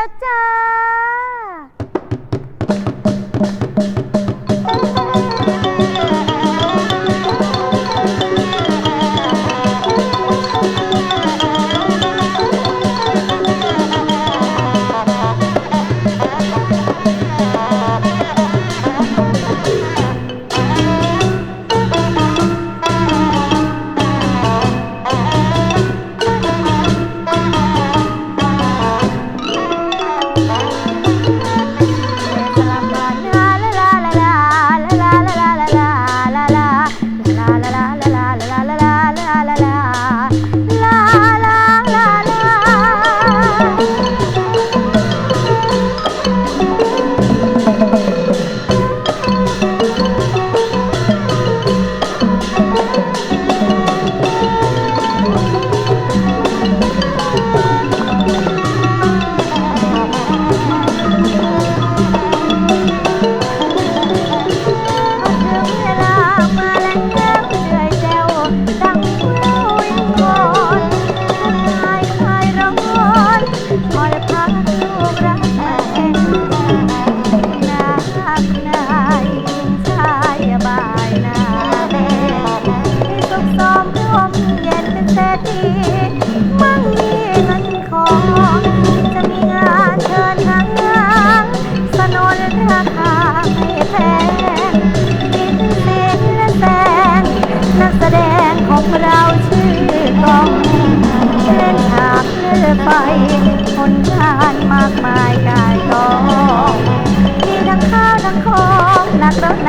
알았죠?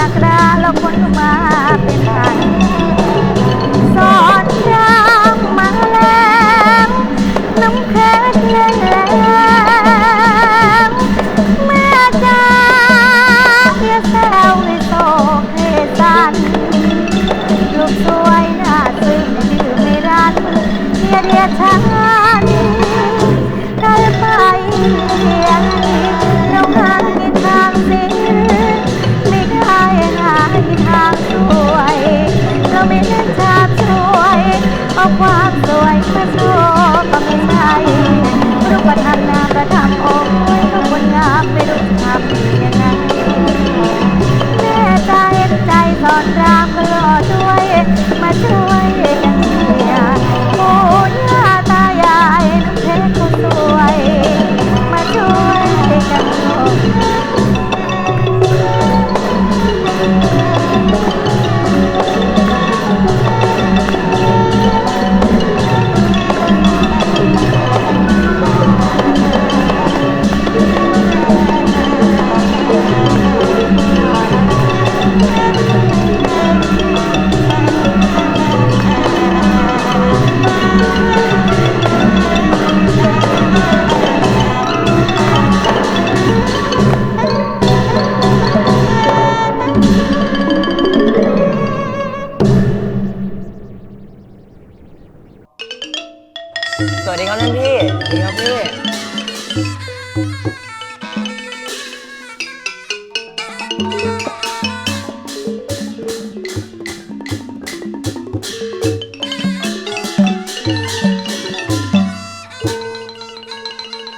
ากราละคนมา สวัสดีครับท่านพี่สวัสดีครับพี่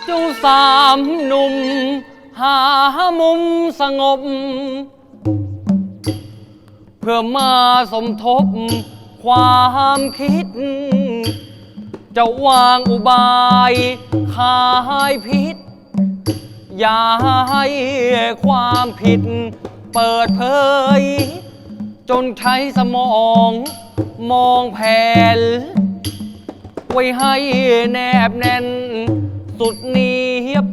จ้สามหนุ่ม หามุมสงบ เพื่อมาสมทบความคิด จะวางอุบายขายพิษ อย่าให้ความผิดเปิดเผย จนใช้สมองมองแผน ไว้ให้แนบแน่น สุดเนียบ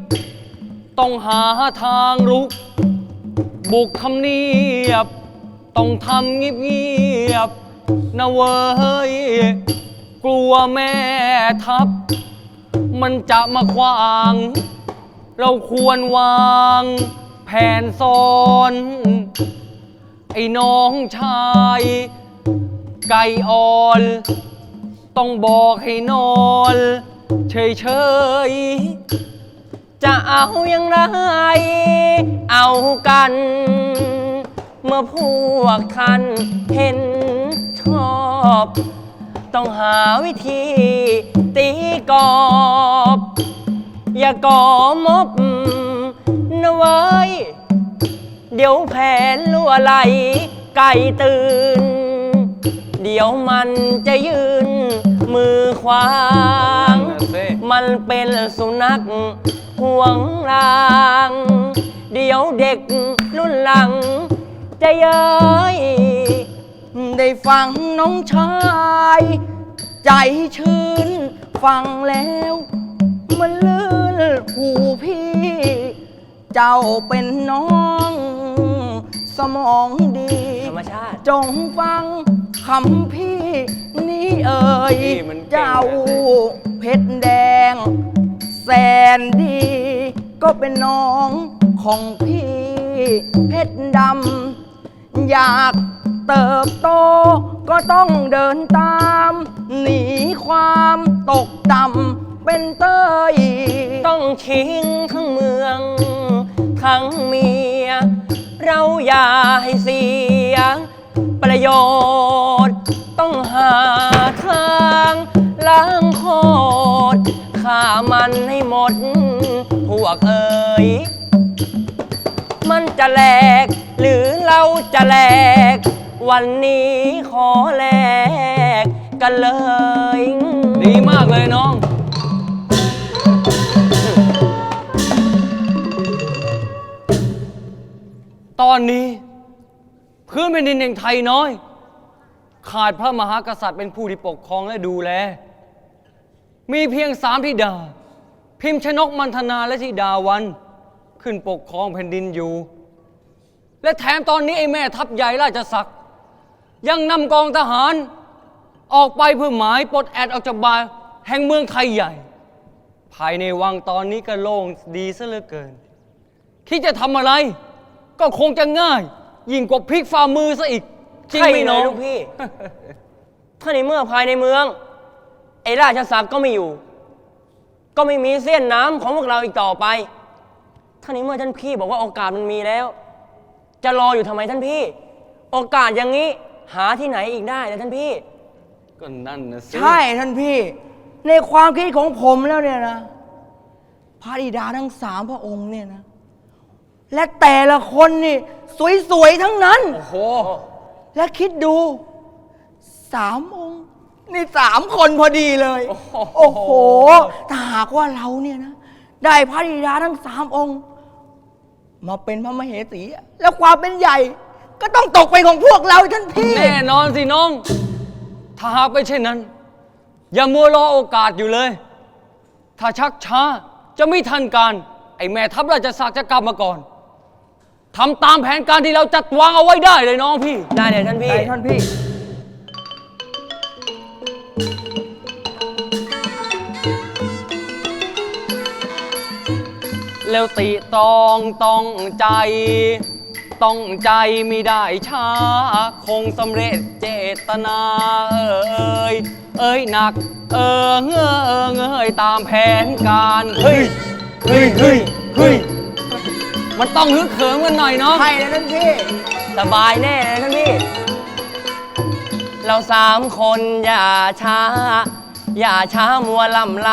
ต้องหาทางรุก บุกคำเนียบ ต้องทำเงียบๆนะเว้ย กลัวแม่ทัพ มันจะมาขวาง เราควรวางแผนซ้อน ไอ้น้องชาย ไก่อ่อน ต้องบอกให้นอน เฉยๆ จะเอาอย่างไร เอากัน เมื่อพวกท่านเห็นชอบ ต้องหาวิธีตีกอบ อย่าก่อมบนะเว้ย เดี๋ยวแผนลั่วไหลไก่ตื่น เดี๋ยวมันจะยืน มือขวาง มันเป็นสุนัขห่วงราง เดี๋ยวเด็กรุ่นหลัง จะเย้ย ได้ฟังน้องชาย ใจชื่นฟังแล้ว มันลื่นหูพี่ เจ้าเป็นน้อง สมองดี ธรรมชาติ จงฟังคำพี่นี้เอ่ยพี่มันเก่งนะ เจ้าเพชรแดง แสนดี ก็เป็นน้องของพี่ เพชรดำ อยาก เติบโต ก็ต้องเดินตาม หนีความตกต่ำเป็นเต้ยต้องชิงทั้งเมือง ทั้งเมีย เราอย่าให้เสีย ประโยชน์ ต้องหาทางล้างโคตรฆ่ามันให้หมด พวกเอ๋ยมันจะแหลก หรือเราจะแหลก วันนี้ขอแลกกันเลย ดีมากเลยน้อง ตอนนี้ พื้นแผ่นดินแห่งไทยน้อย ขาดพระมหากษัตริย์เป็นผู้ที่ปกครองและดูแล มีเพียงสามธิดา พิมพ์ชนกมันธนาและธิดาวัน ขึ้นปกครองแผ่นดินอยู่ และแถมตอนนี้ไอ้แม่ทัพใหญ่ราชสักดิ์ ยังนำกองทหาร ออกไปเพื่อหมายปลดแอดออกจากบาร์แห่งเมืองไทยใหญ่ ภายในวังตอนนี้ก็โล่งดีซะเหลือเกิน คิดจะทำอะไร ก็คงจะง่าย ยิ่งกว่าพลิกฝ่ามือซะอีก จริงไหมใช่เลยน้องลูกพี่ ถ้าในเมื่อภายในเมือง ไอ้ราชสักดิ์ก็ไม่อยู่ ก็ไม่มีเส้นน้ำของพวกเราอีกต่อไป ถ้าในเมื่อท่านพี่บอกว่าโอกาสมันมีแล้ว จะรออยู่ทำไมท่านพี่ โอกาสอย่างนี้ หาที่ไหนอีกได้นะท่านพี่ ก็นั่นนะสิ ใช่ท่านพี่ ในความคิดของผมแล้วเนี่ยนะ พระธิดาทั้งสามพระองค์เนี่ยนะ และแต่ละคนนี่ สวยๆทั้งนั้น โอ้โห และคิดดูสามองค์นี่สามคนพอดีเลยโอ้โหถ้าหากว่าเราเนี่ยนะ ได้พระธิดาทั้งสามองค์ มาเป็นพระมเหสีอะแล้วความเป็นใหญ่ ก็ต้องตกเป็นของพวกเราท่านพี่ แน่นอนสิน้อง ถ้าหากไม่เช่นนั้น อย่ามัวรอโอกาสอยู่เลย ถ้าชักช้าจะไม่ทันการ ไอ้แม่ทัพราชสักดิ์จะกลับมาก่อนทำตามแผนการที่เราจัดวางเอาไว้ได้เลยน้องพี่ ได้เลยท่านพี่ใช่ท่านพี่ แล้วติตรองต้องใจ ต้องใจไม่ได้ช้า คงสำเร็จเจตนาเอ่ยเอ้ยหนัก เออเงอเออเงยตามแผนการเฮ้ยเฮ้ยเฮ้ยเฮ้ยมันต้องฮึกเหิมกันหน่อยเนาะใช่นะท่านพี่ สบายแน่เลยท่านพี่ เราสามคนอย่าช้า อย่าช้ามัวลำไร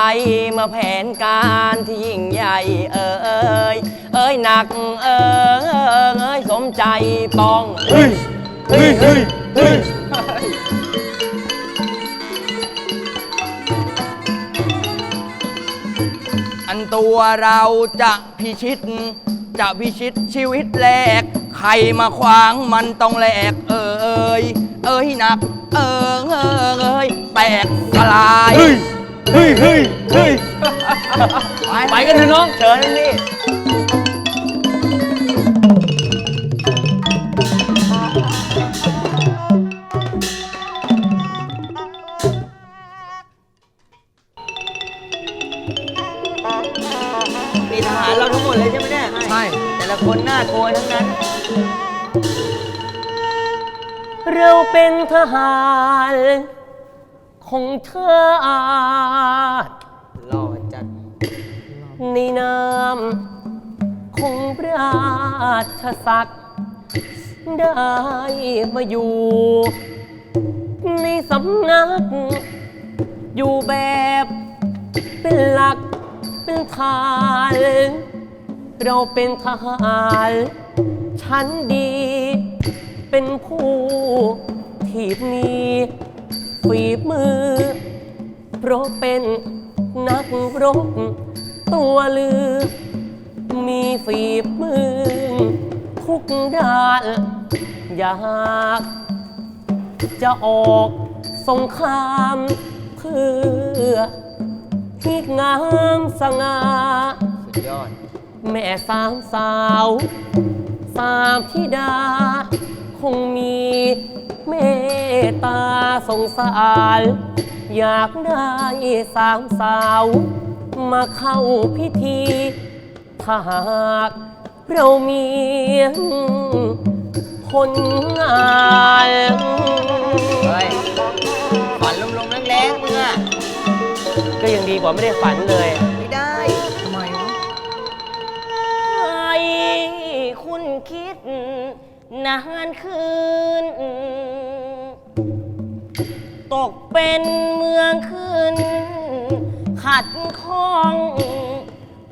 มาแผนการที่ยิ่งใหญ่เอ่ยเอ้ยหนักเอ่ยเอ้ยสมใจปอง เฮ้ยเฮ้ยเฮ้ยเฮ้ยอันตัวเราจะพิชิต จะพิชิตชีวิตแลก ใครมาขวางมันต้องแหลกเอ้ยเอ้ยหนัก เอ่ยเอ้ยแตกสลายเฮ้ย เฮ้ย เฮ้ย ไปกันเถอะน้อง เชิญนี่ มีทหารเราทั้งหมดเลยใช่ไหมเนี่ย ใช่ แต่ละคนน่ากลัวทั้งนั้น เราเป็นทหารของเธออาจหล่อจัดในนามของราชสัตว์ได้มาอยู่ ในสำนัก อยู่แบบเป็นหลักเป็นฐาน เราเป็นทหาร ชั้นดี เป็นผู้ที่มีฝีมือ เพราะเป็นนักรบตัวลือ มีฝีมือ ทุกด้าน อยากจะออกสงครามเพื่อที่งามสง่า สุดยอด แม่สามสาว สามธิดา คงมีเมตตาสงสาร อยากได้สามสาว มาเข้าพิธี ถ้าหากเรามีผลงานเฮ้ยฝันลมๆแรงๆมึงอะก็ยังดีกว่าไม่ได้ฝันเลย คิดนานคืน ตกเป็นเมืองขึ้น ขัดข้อง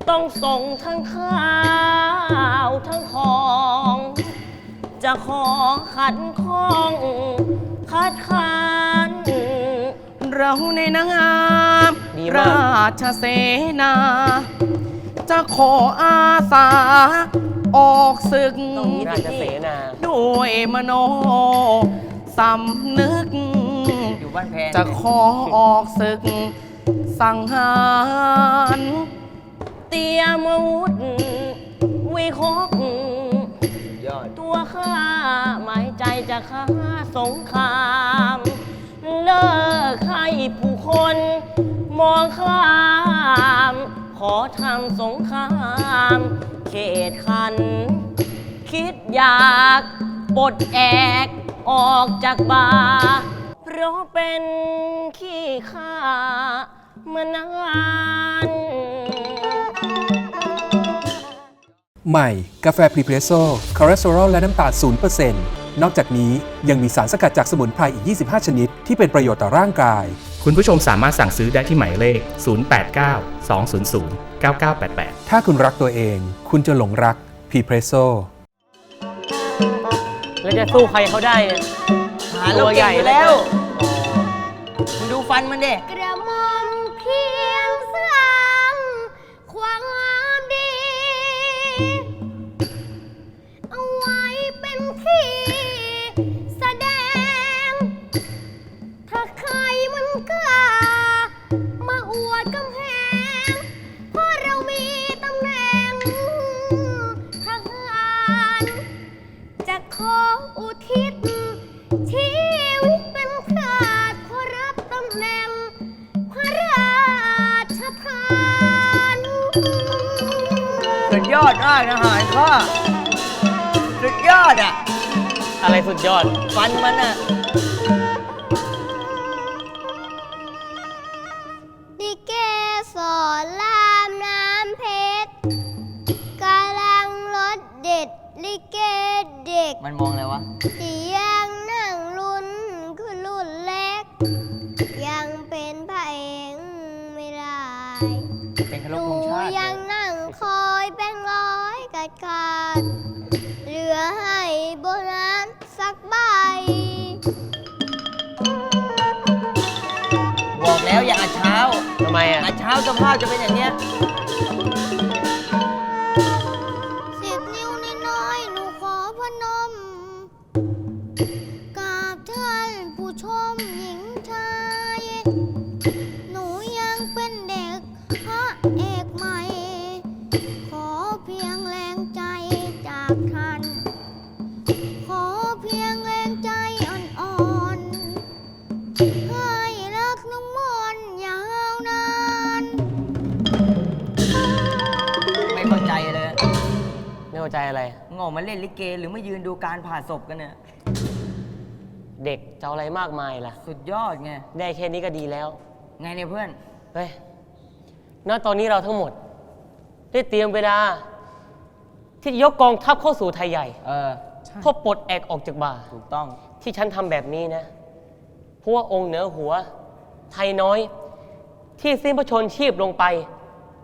ต้องส่งทั้งข้าวทั้งของ จะขอขัดข้องคัดค้านเราในนางาม ราชเสนา จะขออาสา ออกศึก ราชเสนาด้วยมโนสำนึก อยู่บ้านแพนจะขอออกศึก สังหารเตรียมอาวุธวิคบยอดตัวข้าหมายใจจะฆ่าสงคราม เลิกให้ผู้คนมองข้าม ขอทำสงคราม เขตคัน คิดอยากปลดแอกออกจากบาร์เพราะเป็นขี้ข้ามานาน ใหม่ กาแฟพรีเพรสโซ่คอเลสเตอรอลและน้ำตาล0%นนอกจากนี้ยังมีสารสกัดจากสมุนไพรอีก 25 ชนิด ที่เป็นประโยชน์ต่อร่างกาย คุณผู้ชมสามารถสั่งซื้อได้ที่หมายเลข 089 200 9988 ถ้าคุณรักตัวเอง คุณจะหลงรักพรีเพรสโซ่แล้วจะสู้ใครเขาได้เนี่ยหาเราตัวใหใหญ่ญ่แล้แล้ววมึงดูฟันมันเด็กระหม่ สุดยอดอะ อะไรสุดยอด ฟันมันอะ ไมอะอัดเช้ เข้าใจอะไรงออกมาเล่นลิเกหรือมายืนดูการผ่าศพกันเนี่ย เด็กจะเอาอะไรมากมายล่ะ สุดยอดไง ได้แค่นี้ก็ดีแล้ว ไงเนี่ยเพื่อน เฮ้ย ณ ตอนนี้เราทั้งหมด ได้เตรียมเวลา ที่จะยกกองทัพเข้าสู่ไทยใหญ่เออ เพื่อปลดแอกออกจากบ่า ถูกต้อง ที่ฉันทำแบบนี้นะ เพราะว่าองค์เหนือหัว ไทยน้อย ที่สิ้นพระชนชีพลงไป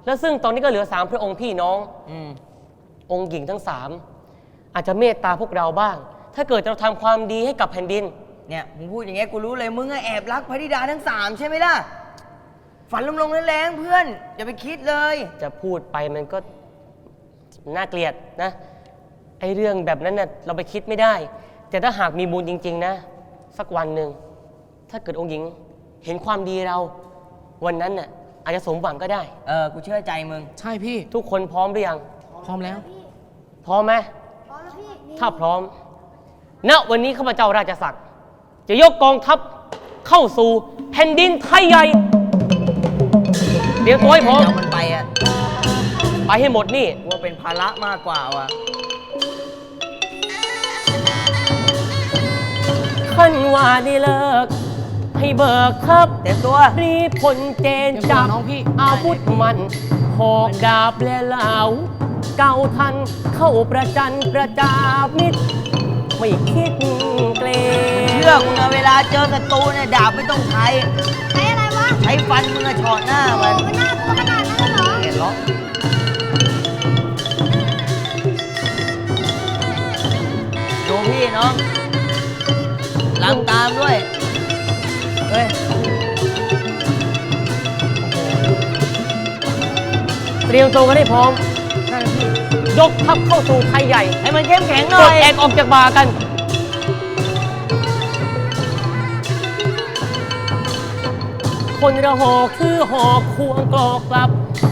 แล้วซึ่งตอนนี้ก็เหลือสามพระองค์พี่น้อง อืม องค์หญิงทั้งสามอาจจะเมตตาพวกเราบ้าง ถ้าเกิดเราทำความดีให้กับแผ่นดิน เนี่ยมึงพูดอย่างเงี้ยกูรู้เลยมึงอะแอบรักพระธิดาทั้งสามใช่ไหมล่ะ ฝันลมลงแรงๆเพื่อนอย่าไปคิดเลย จะพูดไปมันก็น่าเกลียดนะ ไอเรื่องแบบนั้นน่ะเราไปคิดไม่ได้ แต่ถ้าหากมีบุญจริง ๆ นะ สักวันหนึ่ง ถ้าเกิดองค์หญิงเห็นความดีเรา วันนั้นน่ะอาจจะสมหวังก็ได้ เออกูเชื่อใจมึง ใช่พี่ ทุกคนพร้อมหรือยัง พร้อมแล้ว พ ร้อมไหมถ้าพร้อม ณวันนี้ข้าพเจ้าราชศักดิ์จะยกกองทัพเข้าสู่แผ่นดินไทยใหญ่เดี๋ยวตัวให้พร้อม เอามันไปอะไปให้หมดนี่กูว่าเป็นภาระมากกว่าว่ะ ขั้นว่าได้เลิก ให้เบิกทัพเต็มตัว รีบพลเจนจับน้องพี่ อาวุธมันหอกดาบและเหลา เก่าทัน เข้าประจันประจามิตรไม่คิดเกรงเชื่อมึงอะเวลาเจอศัตรูเนี่ยดาบไม่ต้องใช้ใช้อะไรวะใช้ฟันมึงอะเฉอดหน้าโอ้มันมันน่ากลัวขนาดนั้นเลยเหรอ เห็นเหรอดูพี่น้องลำตามด้วย เฮ้ย เตรียมตัวกันให้พร้อม ยกทัพเข้าสู่ไทยใหญ่ให้มันเข้มแข็งหปน่ลอดย แอกออกจากบากัน คนระหอกคือหอกควงกลอกกลับ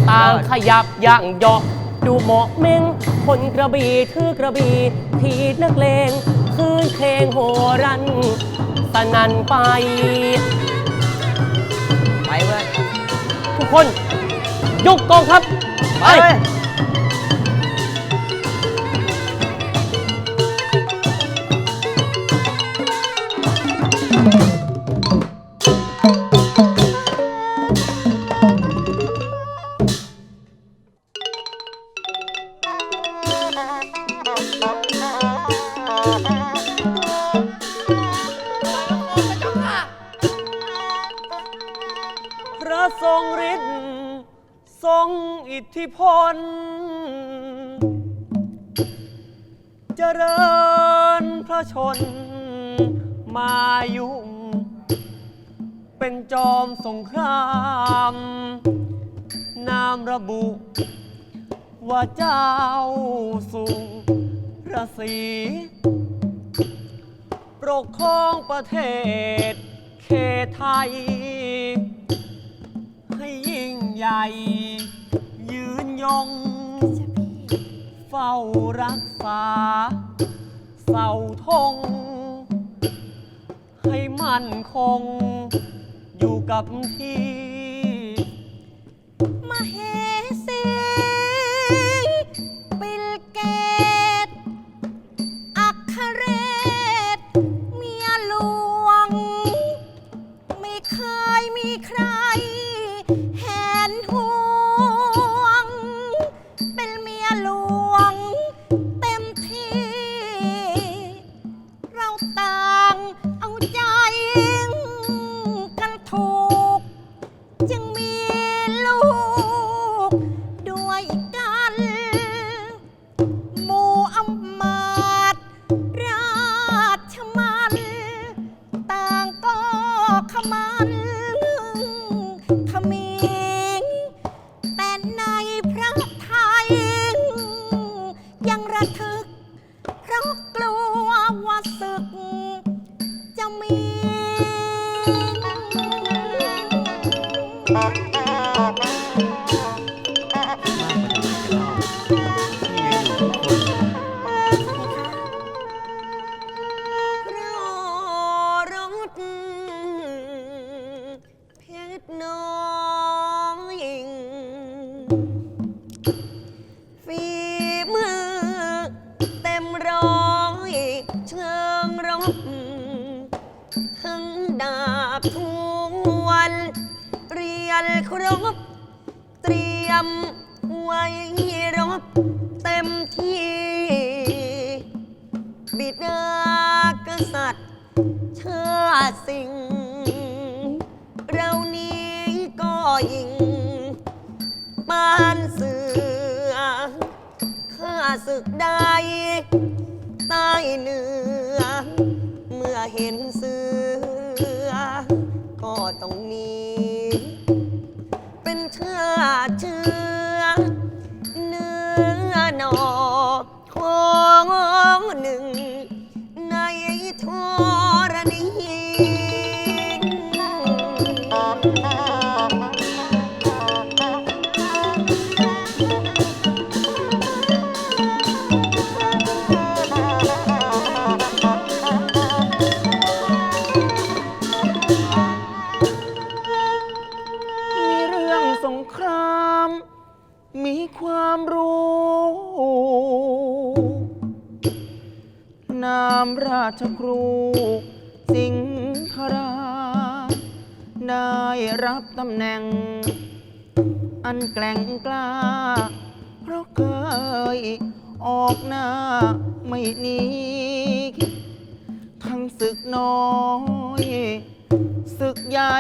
ต่างขยับย่างเหยอกดูเหมาะเม้งคนกระบี่ถือกระบี่ทีนักเลงคืนเพลงโหรันสนันไป ไปเว้ยทุกคน ยกกองทัพไป ไป บุ ว่าเจ้าสุรศรีปกครองประเทศเขตไทย ให้ยิ่งใหญ่ ยืนยง เฝ้ารักษา เสาธง ให้มั่นคงอยู่กับที่ ยมไว้รบเต็มที่ บิดากษัตริย์เชาติสิ่ง เรานี้ก็ยิงปานเสือข้าศึกใดใต้เหนือ เมื่อเห็นเสือ เชื้อเนื้อหนอของหนึ่งในธร แกล่งกล้า เพราะเคยออกหน้าไม่หนีทั้งศึกน้อยศึกใหญ่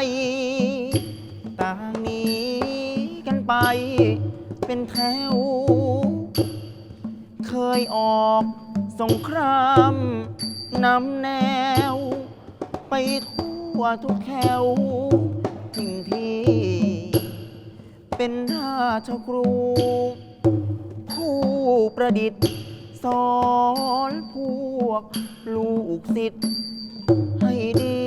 ต่างหนีกันไปเป็นแถว เคยออกสงครามนำแนว ไปทั่วทุกแถวทิ้งที เป็นราชครู ผู้ประดิษฐ์ สอนพวกลูกศิษย์ให้ดี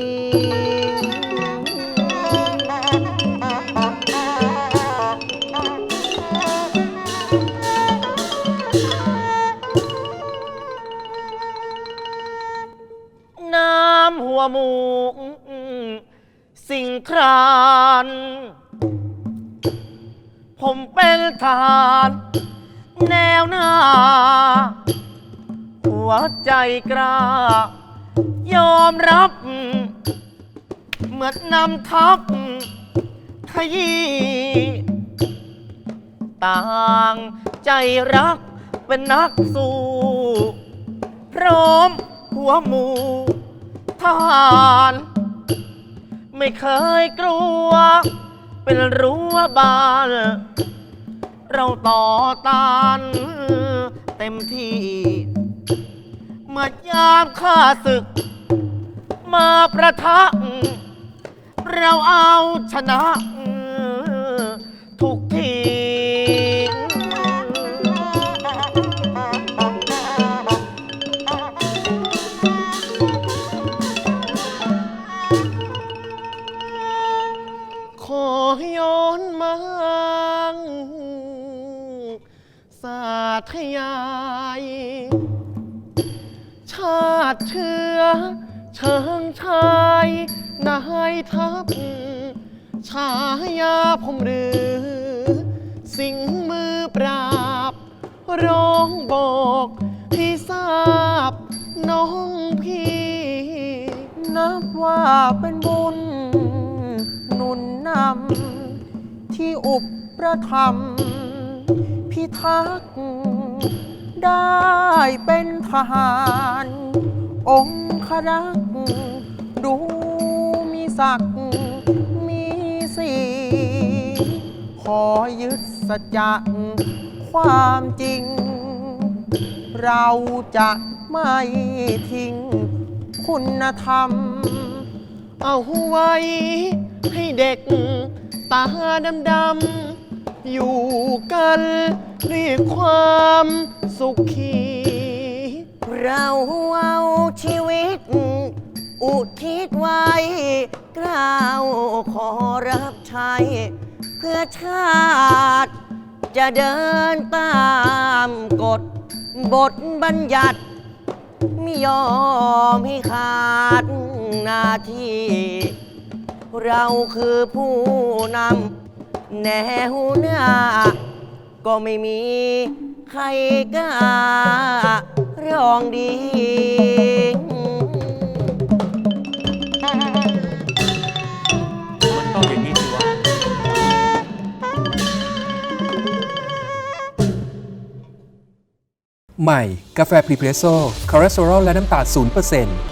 น้ำหัวหมูสิ่งคราน ผมเป็นทหาร แนวหน้า หัวใจกล้า ยอมรับ เหมือนนำทัพขยี้ต่างใจรักเป็นนักสู้ พร้อมหัวหมูทหาร ไม่เคยกลัว เป็นรั้วบาน เราต่อต้านเต็มที่ เมื่อยามข้าศึก มาประทะเราเอาชนะ อุปประธรรม พิทักษ์ได้เป็นทหาร องครักษ์ดูมีศักดิ์มีสีขอยึดสัจจะความจริง เราจะไม่ทิ้งคุณธรรม เอาไว้ให้เด็ก ตาดำๆอยู่กันด้วยความสุขี เราเอาชีวิต อุทิศไว้กล้าวขอรับใช้ เพื่อชาติ จะเดินตามกฎบทบัญญัติ ไม่ยอมให้ขาดหน้าที่ เราคือผู้นำแนวหน้า ก็ไม่มีใครกล้าร้องดิ้งใหม่ กาแฟพรีเพรสโซคอเลสเตอรอลและน้ำตาล0%น